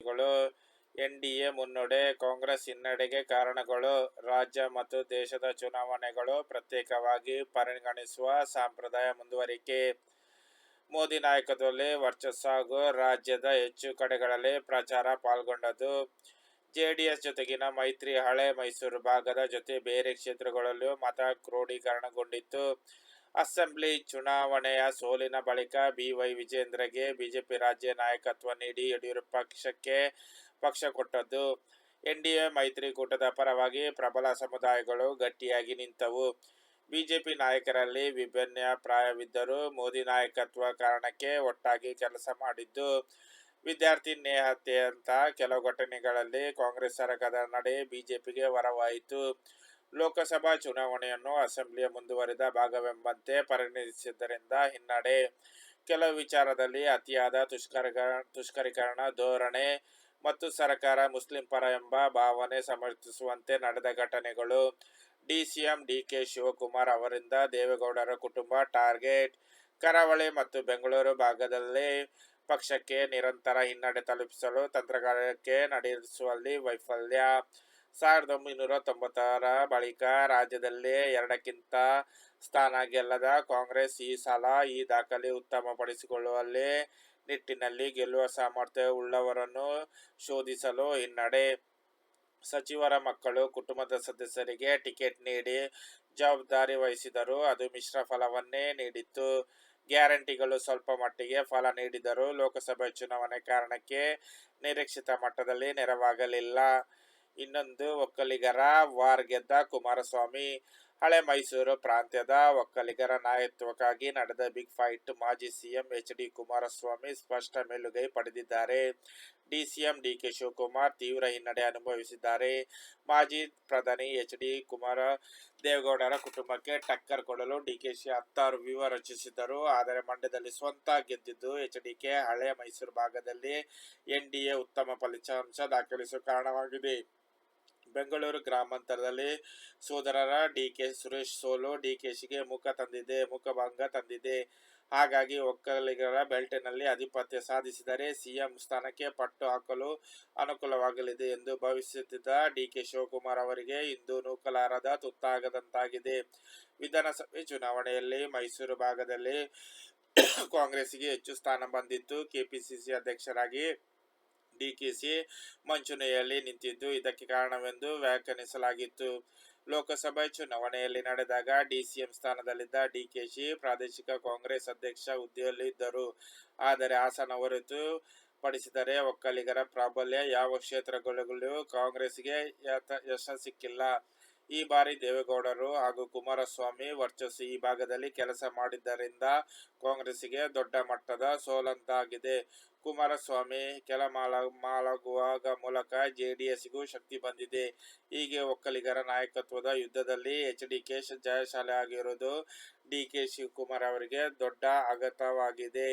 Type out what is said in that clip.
ಗಳು ಎನ್ಡಿಎ ಮುನ್ನಡೆ, ಕಾಂಗ್ರೆಸ್ ಹಿನ್ನಡೆಗೆ ಕಾರಣಗಳು, ರಾಜ್ಯ ಮತ್ತು ದೇಶದ ಚುನಾವಣೆಗಳು ಪ್ರತ್ಯೇಕವಾಗಿ ಪರಿಗಣಿಸುವ ಸಂಪ್ರದಾಯ ಮುಂದುವರಿಕೆ. ಮೋದಿ ನಾಯಕತ್ವದಲ್ಲಿ ವರ್ಚಸ್ಸು ರಾಜ್ಯದ ಹೆಚ್ಚು ಕಡೆಗಳಲ್ಲಿ ಪ್ರಚಾರ ಪಾಲ್ಗೊಂಡದ್ದು. ಜೆಡಿಎಸ್ ಜೊತೆಗಿನ ಮೈತ್ರಿ ಹಳೆ ಮೈಸೂರು ಭಾಗದ ಜೊತೆ ಬೇರೆ ಕ್ಷೇತ್ರಗಳಲ್ಲೂ ಮತ ಕ್ರೋಢೀಕರಣಗೊಂಡಿತ್ತು ಅಸೆಂಬ್ಲಿ ಚುನಾವಣೆಯ ಸೋಲಿನ ಬಳಿಕ ಬಿವೈ ವಿಜೇಂದ್ರಗೆ ಬಿಜೆಪಿ ರಾಜ್ಯ ನಾಯಕತ್ವ ನೀಡಿ ಯಡಿಯೂರಪ್ಪ ಪಕ್ಷಕ್ಕೆ ಪಕ್ಷ ಕೊಟ್ಟದ್ದು. ಎನ್ಡಿಎ ಮೈತ್ರಿಕೂಟದ ಪರವಾಗಿ ಪ್ರಬಲ ಸಮುದಾಯಗಳು ಗಟ್ಟಿಯಾಗಿ ನಿಂತವು. ಬಿಜೆಪಿ ನಾಯಕರಲ್ಲಿ ವಿಭಿನ್ನ ಪ್ರಾಯವಿದ್ದರೂ ಮೋದಿ ನಾಯಕತ್ವ ಕಾರಣಕ್ಕೆ ಒಟ್ಟಾಗಿ ಕೆಲಸ ಮಾಡಿದ್ದು. ವಿದ್ಯಾರ್ಥಿ ನೇಹತ್ಯೆಯಂತಹ ಕೆಲವು ಘಟನೆಗಳಲ್ಲಿ ಕಾಂಗ್ರೆಸ್ ಸರ್ಕಾರದ ನಡೆ ಬಿಜೆಪಿಗೆ ವರವಾಯಿತು. ಲೋಕಸಭಾ ಚುನಾವಣೆಯನ್ನು ಅಸೆಂಬ್ಲಿಯ ಮುಂದುವರಿದ ಭಾಗವೆಂಬಂತೆ ಪರಿಗಣಿಸಿದ್ದರಿಂದ ಹಿನ್ನಡೆ ಕೆಲವು ವಿಚಾರದಲ್ಲಿ ಅತಿಯಾದ ತುಷ್ಕರ ತುಷ್ಕರೀಕರಣ ಧೋರಣೆ ಮತ್ತು ಸರ್ಕಾರ ಮುಸ್ಲಿಂ ಪರ ಎಂಬ ಭಾವನೆ ಸಮರ್ಥಿಸುವಂತೆ ನಡೆದ ಘಟನೆಗಳು. ಡಿಸಿಎಂ ಡಿಕೆ ಶಿವಕುಮಾರ್ ಅವರಿಂದ ದೇವೇಗೌಡರ ಕುಟುಂಬ, ಟಾರ್ಗೆಟ್, ಕರಾವಳಿ ಮತ್ತು ಬೆಂಗಳೂರು ಭಾಗದಲ್ಲಿ ಪಕ್ಷಕ್ಕೆ ನಿರಂತರ ಹಿನ್ನಡೆ ತಲುಪಿಸಲು ತಂತ್ರಗಾರಿಕೆ ನಡೆಸುವಲ್ಲಿ ವೈಫಲ್ಯ ಸಾವಿರದ ಒಂಬೈನೂರ ತೊಂಬತ್ತರ ಬಳಿಕ ರಾಜ್ಯದಲ್ಲೇ ಎರಡಕ್ಕಿಂತ ಸ್ಥಾನ ಗೆಲ್ಲದ ಕಾಂಗ್ರೆಸ್ ಈ ಸಲ ಈ ದಾಖಲೆ ಉತ್ತಮಪಡಿಸಿಕೊಳ್ಳುವಲ್ಲಿ ನಿಟ್ಟಿನಲ್ಲಿ ಗೆಲ್ಲುವ ಸಾಮರ್ಥ್ಯ ಉಳ್ಳವರನ್ನು ಶೋಧಿಸಲು ಹಿನ್ನಡೆ. ಸಚಿವರ ಮಕ್ಕಳು ಕುಟುಂಬದ ಸದಸ್ಯರಿಗೆ ಟಿಕೆಟ್ ನೀಡಿ ಜವಾಬ್ದಾರಿ ವಹಿಸಿದರು. ಅದು ಮಿಶ್ರ ಫಲವನ್ನೇ ನೀಡಿತ್ತು. ಗ್ಯಾರಂಟಿಗಳು ಸ್ವಲ್ಪ ಮಟ್ಟಿಗೆ ಫಲ ನೀಡಿದರೂ ಲೋಕಸಭೆ ಚುನಾವಣೆ ಕಾರಣಕ್ಕೆ ನಿರೀಕ್ಷಿತ ಮಟ್ಟದಲ್ಲಿ ನೆರವಾಗಲಿಲ್ಲ. ಇನ್ನೊಂದು ಒಕ್ಕಲಿಗರ ವಾರ್ ಗೆದ್ದ ಕುಮಾರಸ್ವಾಮಿ. ಹಳೆ ಮೈಸೂರು ಪ್ರಾಂತ್ಯದ ಒಕ್ಕಲಿಗರ ನಾಯಕತ್ವಕ್ಕಾಗಿ ನಡೆದ ಬಿಗ್ ಫೈಟ್ ಮಾಜಿ ಸಿಎಂ ಎಚ್ ಡಿ ಕುಮಾರಸ್ವಾಮಿ ಸ್ಪಷ್ಟ ಮೇಲುಗೈ ಪಡೆದಿದ್ದಾರೆ. ಡಿಸಿಎಂ ಡಿಕೆ ಶಿವಕುಮಾರ್ ತೀವ್ರ ಹಿನ್ನಡೆ ಅನುಭವಿಸಿದ್ದಾರೆ. ಮಾಜಿ ಪ್ರಧಾನಿ ಎಚ್ ಡಿ ಕುಮಾರ ದೇವೇಗೌಡರ ಕುಟುಂಬಕ್ಕೆ ಟಕ್ಕರ್ ಕೊಡಲು ಡಿಕೆಶಿ ಹತ್ತಾರು ವ್ಯೂಹ ರಚಿಸಿದ್ದರು. ಆದರೆ ಮಂಡ್ಯದಲ್ಲಿ ಸ್ವಂತ ಗೆದ್ದಿದ್ದು ಎಚ್ ಡಿಕೆ ಹಳೆ ಮೈಸೂರು ಭಾಗದಲ್ಲಿ ಎನ್ ಡಿಎ ಉತ್ತಮ ಫಲಿತಾಂಶ ದಾಖಲಿಸುವ ಕಾರಣವಾಗಿದೆ. ಬೆಂಗಳೂರು ಗ್ರಾಮಾಂತರದಲ್ಲಿ ಸೋದರರ ಡಿಕೆ ಸುರೇಶ್ ಸೋಲು ಡಿಕೆಶಿಗೆ ಮುಖ ತಂದಿದೆ ಮುಖಭಂಗ ತಂದಿದೆ. ಹಾಗಾಗಿ ಒಕ್ಕಲಿಗರ ಬೆಲ್ಟ್ನಲ್ಲಿ ಆಧಿಪತ್ಯ ಸಾಧಿಸಿದರೆ ಸಿಎಂ ಸ್ಥಾನಕ್ಕೆ ಪಟ್ಟು ಹಾಕಲು ಅನುಕೂಲವಾಗಲಿದೆ ಎಂದು ಭಾವಿಸುತ್ತಿದ್ದ ಡಿಕೆ ಶಿವಕುಮಾರ್ ಅವರಿಗೆ ಇಂದು ನೂಕಲಾರದ ತುತ್ತಾಗದಂತಾಗಿದೆ. ವಿಧಾನಸಭೆ ಚುನಾವಣೆಯಲ್ಲಿ ಮೈಸೂರು ಭಾಗದಲ್ಲಿ ಕಾಂಗ್ರೆಸ್ಗೆ ಹೆಚ್ಚು ಸ್ಥಾನ ಬಂದಿತ್ತು. ಕೆಪಿಸಿಸಿ ಅಧ್ಯಕ್ಷರಾಗಿ ಡಿಕೆಶಿ ಮಂಚೂಣಿಯಲ್ಲಿ ನಿಂತಿದ್ದು. ಇದಕ್ಕೆ ಕಾರಣವೆಂದು ವ್ಯಾಖ್ಯಾನಿಸಲಾಗಿತ್ತು. ಲೋಕಸಭೆ ಚುನಾವಣೆಯಲ್ಲಿ ನಡೆದಾಗ ಡಿಸಿಎಂ ಸ್ಥಾನದಲ್ಲಿದ್ದ ಡಿಕೆಶಿ ಪ್ರಾದೇಶಿಕ ಕಾಂಗ್ರೆಸ್ ಅಧ್ಯಕ್ಷ ಹುದ್ದೆಯಲ್ಲಿದ್ದರು. ಆದರೆ ಹಾಸನ ಹೊರತು ಪಡಿಸಿದರೆ ಒಕ್ಕಲಿಗರ ಪ್ರಾಬಲ್ಯ ಯಾವ ಕ್ಷೇತ್ರಗಳಲ್ಲೂ ಕಾಂಗ್ರೆಸ್ಗೆ ಯಶ ಸಿಕ್ಕಿಲ್ಲ. ಈ ಬಾರಿ ದೇವೇಗೌಡರು ಹಾಗೂ ಕುಮಾರಸ್ವಾಮಿ ವರ್ಚಸ್ಸು ಈ ಭಾಗದಲ್ಲಿ ಕೆಲಸ ಮಾಡಿದ್ದರಿಂದ ಕಾಂಗ್ರೆಸ್ಗೆ ದೊಡ್ಡ ಮಟ್ಟದ ಸೋಲಂತಾಗಿದೆ. ಕುಮಾರಸ್ವಾಮಿ ಕೆಲ ಮಾಲಾಗುವ ಮೂಲಕ ಜೆಡಿಎಸ್ಗೂ ಶಕ್ತಿ ಬಂದಿದೆ. ಹೀಗೆ ಒಕ್ಕಲಿಗರ ನಾಯಕತ್ವದ ಯುದ್ಧದಲ್ಲಿ ಎಚ್ ಡಿಕೆ ಜಯಶಾಲಿಯಾಗಿರುವುದು ಡಿಕೆ ಶಿವಕುಮಾರ್ ಅವರಿಗೆ ದೊಡ್ಡ ಆಘಾತವಾಗಿದೆ.